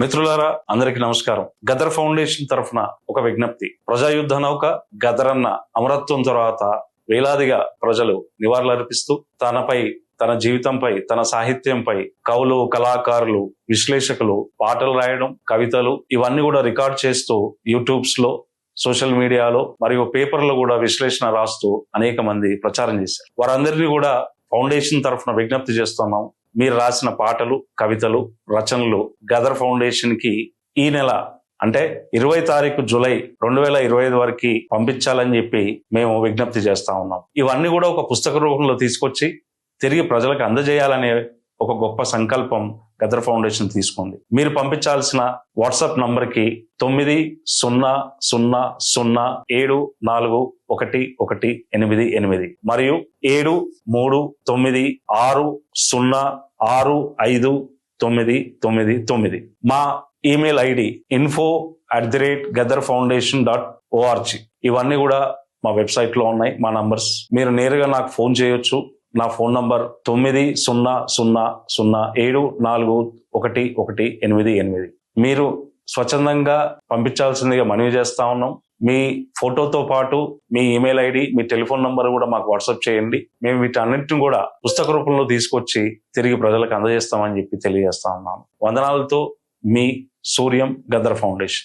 మిత్రులారా అందరికి నమస్కారం. గదర్ ఫౌండేషన్ తరఫున ఒక విజ్ఞప్తి. ప్రజాయుద్ధ నౌక గదరన్న అమరత్వం తర్వాత వేలాదిగా ప్రజలు నివాళులర్పిస్తూ తనపై తన జీవితంపై తన సాహిత్యంపై కవులు కళాకారులు విశ్లేషకులు పాటలు రాయడం కవితలు ఇవన్నీ కూడా రికార్డ్ చేస్తూ యూట్యూబ్స్లో సోషల్ మీడియాలో మరియు పేపర్లో కూడా విశ్లేషణ రాస్తూ అనేక మంది ప్రచారం చేశారు. వారందరినీ కూడా ఫౌండేషన్ తరఫున విజ్ఞప్తి చేస్తున్నాం. మీరు రాసిన పాటలు కవితలు రచనలు గదర్ ఫౌండేషన్కి ఈ నెల అంటే ఇరవై తారీఖు జూలై రెండు వేల ఇరవై ఐదు వరకు పంపించాలని చెప్పి మేము విజ్ఞప్తి చేస్తా ఉన్నాం. ఇవన్నీ కూడా ఒక పుస్తక రూపంలో తీసుకొచ్చి తిరిగి ప్రజలకు అందజేయాలనే ఒక గొప్ప సంకల్పం గదర్ ఫౌండేషన్ తీసుకుంది. మీరు పంపించాల్సిన వాట్సాప్ నంబర్కి తొమ్మిది సున్నా సున్నా సున్నా ఏడు నాలుగు ఒకటి ఒకటి ఎనిమిది ఎనిమిది మరియు ఏడు మూడు తొమ్మిది ఆరు సున్నా ఆరు ఐదు తొమ్మిది తొమ్మిది తొమ్మిది. మా email ID info at the rate Gaddar foundation dot ORG ఇవన్నీ కూడా మా వెబ్సైట్లో ఉన్నాయి. మా నంబర్స్. మీరు నేరుగా నాకు ఫోన్ చేయొచ్చు. నా ఫోన్ నంబర్ తొమ్మిది సున్నా సున్నా సున్నా ఏడు నాలుగు ఒకటి ఒకటి ఎనిమిది ఎనిమిది. మీరు స్వచ్ఛందంగా పంపించాల్సిందిగా మనవి చేస్తా ఉన్నాం. మీ ఫోటోతో పాటు మీ ఈమెయిల్ ఐడి మీ టెలిఫోన్ నంబర్ కూడా మాకు వాట్సాప్ చేయండి. మేము వీటన్నింటిని కూడా పుస్తక రూపంలో తీసుకొచ్చి తిరిగి ప్రజలకు అందజేస్తామని చెప్పి తెలియజేస్తా ఉన్నాను వందనాలతో మీ సూర్యం గద్దర్ ఫౌండేషన్.